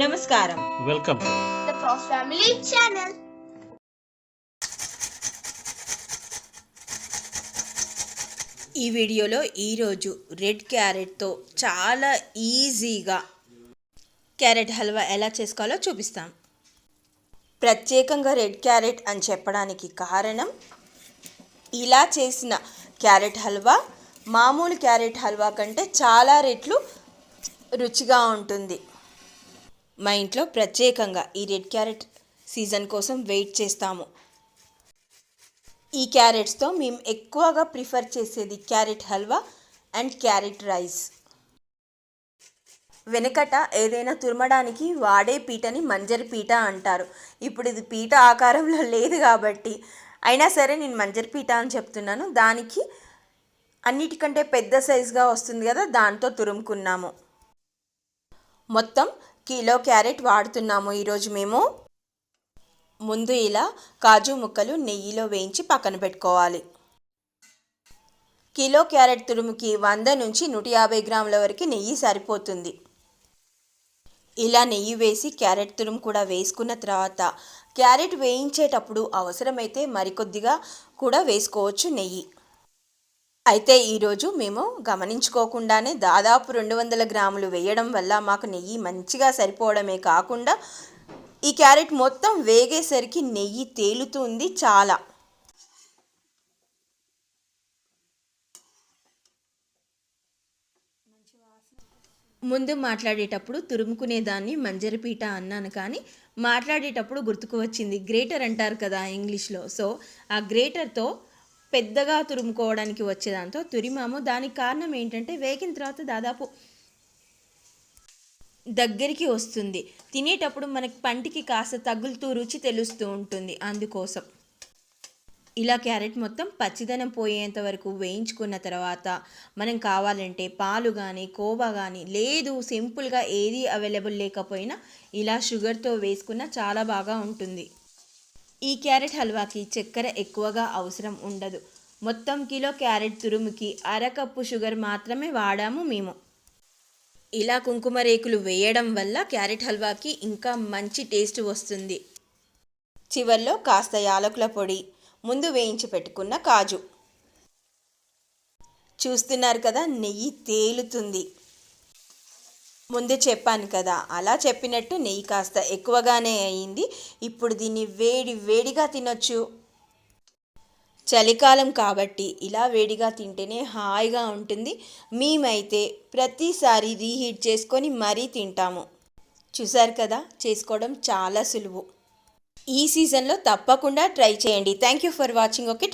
నమస్కారం. Welcome. Family channel. ఈ వీడియోలో ఈరోజు రెడ్ క్యారెట్తో చాలా ఈజీగా క్యారెట్ హల్వా ఎలా చేసుకోవాలో చూపిస్తాం. ప్రత్యేకంగా రెడ్ క్యారెట్ అని చెప్పడానికి కారణం ఇలా చేసిన క్యారెట్ హల్వా మామూలు క్యారెట్ హల్వా కంటే చాలా రెట్లు రుచిగా ఉంటుంది. మా ఇంట్లో ప్రత్యేకంగా ఈ రెడ్ క్యారెట్ సీజన్ కోసం వెయిట్ చేస్తాము. ఈ క్యారెట్స్తో మేము ఎక్కువగా ప్రిఫర్ చేసేది carrot halwa and carrot rice. వెనకట ఏదైనా తురమడానికి వాడే పీటని మంజరి పీట అంటారు. ఇప్పుడు ఇది పీట ఆకారంలో లేదు కాబట్టి అయినా సరే నేను మంజరి పీట అని చెప్తున్నాను. దానికి అన్నిటికంటే పెద్ద సైజుగా వస్తుంది కదా దాంతో తురుముకున్నాము. మొత్తం కిలో క్యారెట్ వాడుతున్నాము ఈరోజు మేము. ముందు ఇలా కాజు ముక్కలు నెయ్యిలో వేయించి పక్కన పెట్టుకోవాలి. కిలో క్యారెట్ తురుముకి వంద నుంచి నూట యాభై గ్రాముల వరకు నెయ్యి సరిపోతుంది. ఇలా నెయ్యి వేసి క్యారెట్ తురుము కూడా వేసుకున్న తర్వాత క్యారెట్ వేయించేటప్పుడు అవసరమైతే మరికొద్దిగా కూడా వేసుకోవచ్చు నెయ్యి. అయితే ఈరోజు మేము గమనించుకోకుండానే దాదాపు రెండు వందల గ్రాములు వేయడం వల్ల మాకు నెయ్యి మంచిగా సరిపోవడమే కాకుండా ఈ క్యారెట్ మొత్తం వేగేసరికి నెయ్యి తేలుతుంది చాలా. ముందు మాట్లాడేటప్పుడు తురుముకునే దాన్ని మంజరిపీట అన్నాను కానీ మాట్లాడేటప్పుడు గుర్తుకు వచ్చింది గ్రేటర్ అంటారు కదా ఇంగ్లీష్లో. సో ఆ గ్రేటర్తో పెద్దగా తురుముకోవడానికి వచ్చేదాంతో తురిమాము. దానికి కారణం ఏంటంటే వేగిన తర్వాత దాదాపు దగ్గరికి వస్తుంది. తినేటప్పుడు మనకి పంటికి కాస్త తగులుతూ రుచి తెలుస్తూ ఉంటుంది. అందుకోసం ఇలా క్యారెట్ మొత్తం పచ్చిదనం పోయేంత వరకు వేయించుకున్న తర్వాత మనం కావాలంటే పాలు కానీ కోవా కానీ లేదు సింపుల్గా ఏది అవైలబుల్ లేకపోయినా ఇలా షుగర్తో వేసుకున్న చాలా బాగా ఉంటుంది. ఈ క్యారెట్ హల్వాకి చక్కెర ఎక్కువగా అవసరం ఉండదు. మొత్తం కిలో క్యారెట్ తురుముకి అరకప్పు షుగర్ మాత్రమే వాడాము మేము. ఇలా కుంకుమ రేకులు వేయడం వల్ల క్యారెట్ హల్వాకి ఇంకా మంచి టేస్ట్ వస్తుంది. చివర్లో కాస్త యాలకుల పొడి ముందు వేయించి పెట్టుకున్న కాజు. చూస్తున్నారు కదా నెయ్యి తేలుతుంది. ముందే చెప్పాను కదా అలా చెప్పినట్టు నెయ్యి కాస్త ఎక్కువగానే అయింది. ఇప్పుడు దీన్ని వేడి వేడిగా తినొచ్చు. చలికాలం కాబట్టి ఇలా వేడిగా తింటేనే హాయిగా ఉంటుంది. మేమైతే ప్రతిసారి రీహీట్ చేసుకొని మరీ తింటాము. చూసారు కదా చేసుకోవడం చాలా సులువు. ఈ సీజన్లో తప్పకుండా ట్రై చేయండి. Thank you for watching. Okay